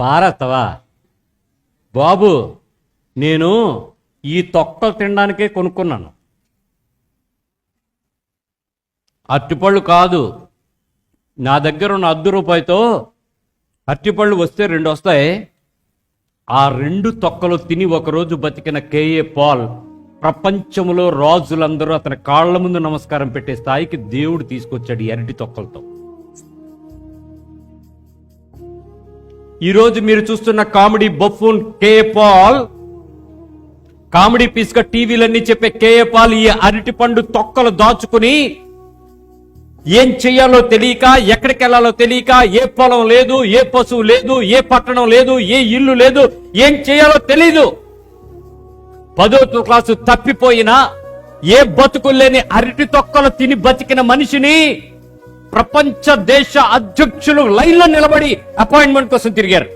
పారేస్తావా బాబు నేను ఈ తొక్కలు తినడానికే కొనుక్కున్నాను. అరటిపళ్ళు కాదు నా దగ్గర ఉన్న అర్ధ రూపాయితో అరటిపళ్ళు వస్తే రెండు వస్తాయి. ఆ రెండు తొక్కలు తిని ఒకరోజు బతికిన కేఏ పాల్ ప్రపంచంలో రాజులందరూ అతని కాళ్ళ ముందు నమస్కారం పెట్టే స్థాయికి దేవుడు తీసుకొచ్చాడు ఈ అరటి తొక్కలతో. ఈరోజు మీరు చూస్తున్న comedy buffoon K Paul. Comedy పీస్గా టీవీలన్నీ చెప్పే కేఏ పాల్ ఈ అరటి పండు తొక్కలు దాచుకుని ఏం చెయ్యాలో తెలియక ఎక్కడికి వెళ్ళాలో తెలియక ఏ పొలం లేదు ఏ పశువు లేదు ఏ పట్టణం లేదు ఏ ఇల్లు లేదు ఏం చేయాలో తెలీదు. పదో క్లాసు తప్పిపోయినా ఏ బతుకులేని అరటి తొక్కలు తిని బతికిన మనిషిని ప్రపంచ దేశ అధ్యక్షులు లైన్లో నిలబడి అపాయింట్మెంట్ కోసం తిరిగారు.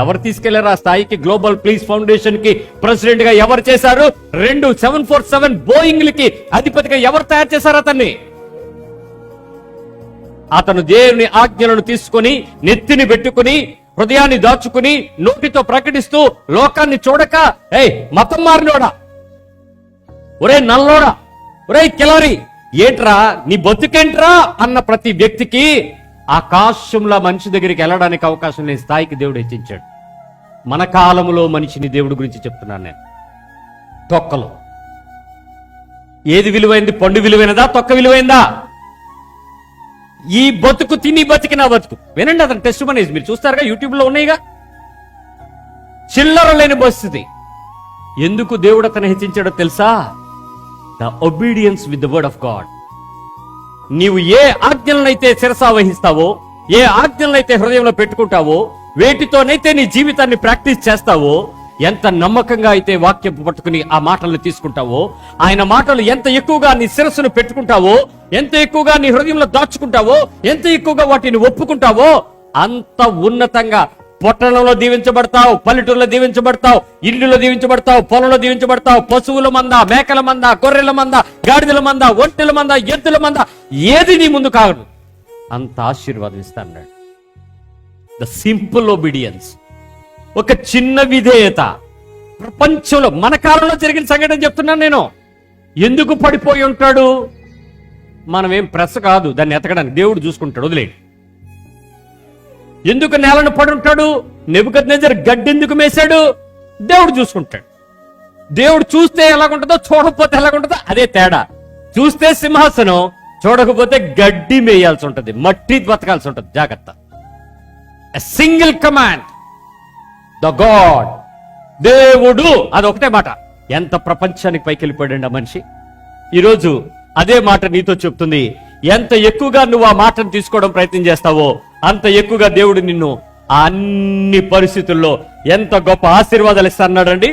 ఎవరు తీసుకెళ్ళారు? ఆ స్థాయికి గ్లోబల్ పీస్ ఫౌండేషన్కి ప్రెసిడెంట్గా ఎవరు చేశారు? రెండు సెవెన్ ఫోర్ సెవెన్ బోయింగ్లకి అధిపతిగా ఎవరు తయారు చేశారు అతన్ని? అతను దేవుని ఆజ్ఞలను తీసుకుని నెత్తిని పెట్టుకుని హృదయాన్ని దాచుకుని నోటితో ప్రకటిస్తూ లోకాన్ని చూడక ఏ మతం మారినోడా? ఒరే నల్లోడా? ఒరే కిలారి! ఏట్రా నీ బతుకేంట్రా అన్న ప్రతి వ్యక్తికి ఆకాశంలో మనిషి దగ్గరికి వెళ్ళడానికి అవకాశం లేని స్థాయికి దేవుడు హెచ్చించాడు. మన కాలంలో మనిషిని దేవుడి గురించి చెప్తున్నాను నేను. తొక్కలు. ఏది విలువైంది? పండు విలువైనదా? తొక్క విలువైందా? ఈ బతుకు తిని బతికిన బతుకు. వినండి అతను టెస్ట్ మనేజ్ మీరు చూస్తారుగా యూట్యూబ్లో ఉన్నాయిగా. చిల్లర లేని పరిస్థితి. ఎందుకు దేవుడు అతను హెచ్చించాడో తెలుసా? The obedience with the word of God నీవు ఏ ఆజ్ఞలనైతే శిరసా వహిస్తావో ఏ ఆజ్ఞలనైతే హృదయంలో పెట్టుకుంటావో వేటితోనైతే నీ జీవితాన్ని ప్రాక్టీస్ చేస్తావో ఎంత నమ్మకంగా అయితే వాక్యం పట్టుకుని ఆ మాటలను తీసుకుంటావో ఆయన మాటలు ఎంత ఎక్కువగా నీ శిరస్సును పెట్టుకుంటావో ఎంత ఎక్కువగా నీ హృదయంలో దాచుకుంటావో ఎంత ఎక్కువగా వాటిని ఒప్పుకుంటావో అంత ఉన్నతంగా పట్టణంలో దీవించబడతావు పల్లెటూరులో దీవించబడతావు ఇల్లులో దీవించబడతావు పొలంలో దీవించబడతావు పశువుల మంద మేకల మంద గొర్రెల మంద గాడిదల మంద ఒంటెల మంద ఎద్దుల మంద ఏది నీ ముందు కాదు. అంత ఆశీర్వాదం ఇస్తాడు ద సింపుల్ ఒబీడియన్స్ ఒక చిన్న విధేయత. ప్రపంచంలో మన కాలంలో జరిగిన సంఘటన చెప్తున్నాను నేను. ఎందుకు పడిపోయి ఉంటాడు? మనం ఏం ప్రెస్ కాదు దాన్ని ఎతకడానికి. దేవుడు చూసుకుంటాడు వదిలేడు ఎందుకు నేలను పడుంటాడు? ఉంటాడు నెజర్ గడ్డి ఎందుకు మేశాడు? దేవుడు చూసుకుంటాడు. దేవుడు చూస్తే ఎలాగుంటుందో చూడకపోతే ఎలాగుంటుందో అదే తేడా. చూస్తే సింహాసనం చూడకపోతే గడ్డి మేయాల్సి ఉంటుంది మట్టి బతకాల్సి ఉంటుంది. జాగ్రత్త. సింగిల్ కమాండ్ ద గాడ్ దేవుడు. అదొకటే మాట. ఎంత ప్రపంచానికి పైకి వెళ్ళిపోయాడు ఆ మనిషి? ఈరోజు అదే మాట నీతో చెప్తుంది. ఎంత ఎక్కువగా నువ్వు ఆ మాటను తీసుకోవడం ప్రయత్నం చేస్తావో అంత ఎక్కువగా దేవుడు నిన్ను ఆ అన్ని పరిస్థితుల్లో ఎంత గొప్ప ఆశీర్వాదాలు ఇస్తాన్నాడండి